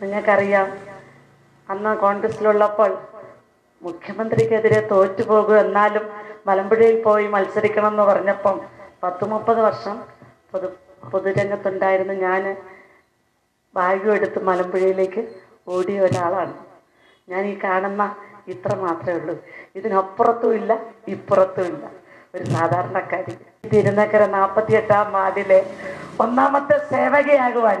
നിങ്ങൾക്കറിയാം അന്ന് കോൺഗ്രസിലുള്ളപ്പോൾ മുഖ്യമന്ത്രിക്കെതിരെ തോറ്റുപോകും എന്നാലും മലമ്പുഴയിൽ പോയി മത്സരിക്കണം എന്ന് പറഞ്ഞപ്പം പത്ത് മുപ്പത് വർഷം പൊതു പൊതുരംഗത്തുണ്ടായിരുന്ന ഞാൻ ബാഗും എടുത്ത് മലമ്പുഴയിലേക്ക് ഓടിയ ഒരാളാണ്. ഞാൻ ഈ കാണുന്ന ഇത്ര മാത്രമേ ഉള്ളൂ. ഇതിനപ്പുറത്തും ഇല്ല ഇപ്പുറത്തും ഇല്ല. ഒരു സാധാരണക്കാരി. തിരുനക്കര നാൽപ്പത്തി എട്ടാം വാർഡിലെ ഒന്നാമത്തെ സേവകയാകുവാൻ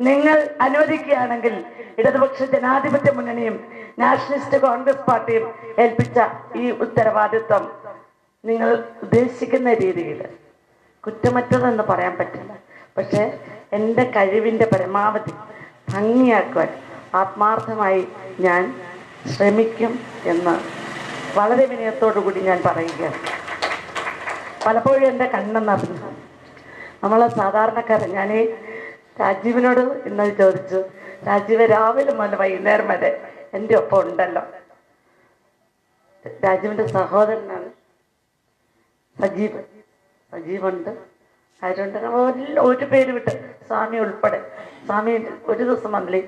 നിങ്ങൾ അനുവദിക്കുകയാണെങ്കിൽ ഇടതുപക്ഷ ജനാധിപത്യ മുന്നണിയും നാഷണലിസ്റ്റ് കോൺഗ്രസ് പാർട്ടിയും ഏൽപ്പിച്ച ഈ ഉത്തരവാദിത്വം നിങ്ങൾ ഉദ്ദേശിക്കുന്ന രീതിയിൽ കുറ്റമറ്റതെന്ന് പറയാൻ പറ്റില്ല. പക്ഷേ എന്റെ കഴിവിന്റെ പരമാവധി ഭംഗിയാക്കുവാൻ ആത്മാർത്ഥമായി ഞാൻ ശ്രമിക്കും എന്ന് വളരെ വിനയത്തോടു കൂടി ഞാൻ പറയുകയാണ്. പലപ്പോഴും എന്റെ കണ്ണെന്നറിഞ്ഞു. നമ്മൾ സാധാരണക്കാരൻ ഈ രാജീവിനോട് ഇന്നലെ ചോദിച്ചു രാജീവ് രാവിലെ മുതൽ വൈകുന്നേരം വരെ എന്റെ ഒപ്പം ഉണ്ടല്ലോ. രാജീവിന്റെ സഹോദരനാണ് സജീവ്. സജീവുണ്ട്. ആരുണ്ട് എല്ലാം ഒരു പേര് വിട്ട് സ്വാമി ഉൾപ്പെടെ സ്വാമി ഒരു ദിവസം വന്നില്ലേ.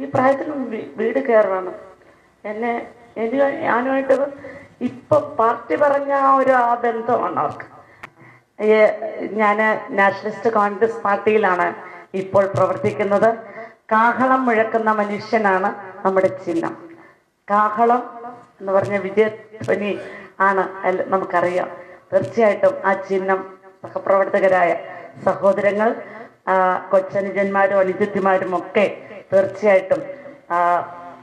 ഈ പ്രായത്തിൽ വീട് കയറണം. എന്നെ എനിക്ക് ഞാനുമായിട്ട് ഇപ്പൊ പാർട്ടി പറഞ്ഞ ഒരു ആ ബന്ധമാണ് അവർക്ക്. ഞാൻ നാഷണലിസ്റ്റ് കോൺഗ്രസ് പാർട്ടിയിലാണ് ഇപ്പോൾ പ്രവർത്തിക്കുന്നത് കാഹളം മുഴക്കുന്ന മനുഷ്യനാണ് നമ്മുടെ ചിഹ്നം. കാഹളം എന്ന് പറഞ്ഞ വിജയധ്വനി ആണ് നമുക്കറിയാം. തീർച്ചയായിട്ടും ആ ചിഹ്നം സഹപ്രവർത്തകരായ സഹോദരങ്ങൾ കൊച്ചനുജന്മാരും അനുജത്തിമാരും ഒക്കെ തീർച്ചയായിട്ടും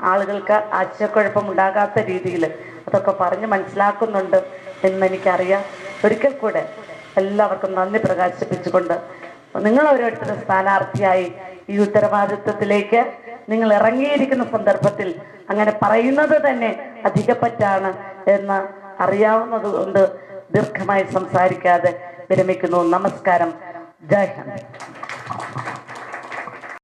ആളുകൾക്ക് ആശയക്കുഴപ്പം ഉണ്ടാകാത്ത രീതിയിൽ അതൊക്കെ പറഞ്ഞ് മനസ്സിലാക്കുന്നുണ്ട് എന്ന് എനിക്കറിയാം ഒരിക്കൽ കൂടെ എല്ലാവർക്കും നന്ദി പ്രകാശിപ്പിച്ചുകൊണ്ട് നിങ്ങൾ ഓരോരുത്തരും സ്ഥാനാർത്ഥിയായി ഈ ഉത്തരവാദിത്വത്തിലേക്ക് നിങ്ങൾ ഇറങ്ങിയിരിക്കുന്ന സന്ദർഭത്തിൽ അങ്ങനെ പറയുന്നത് തന്നെ അധികപ്പറ്റാണ് എന്ന് അറിയാവുന്നത് കൊണ്ട് ദീർഘമായി സംസാരിക്കാതെ വിരമിക്കുന്നു. നമസ്കാരം. ജയ് ഹിന്ദ്.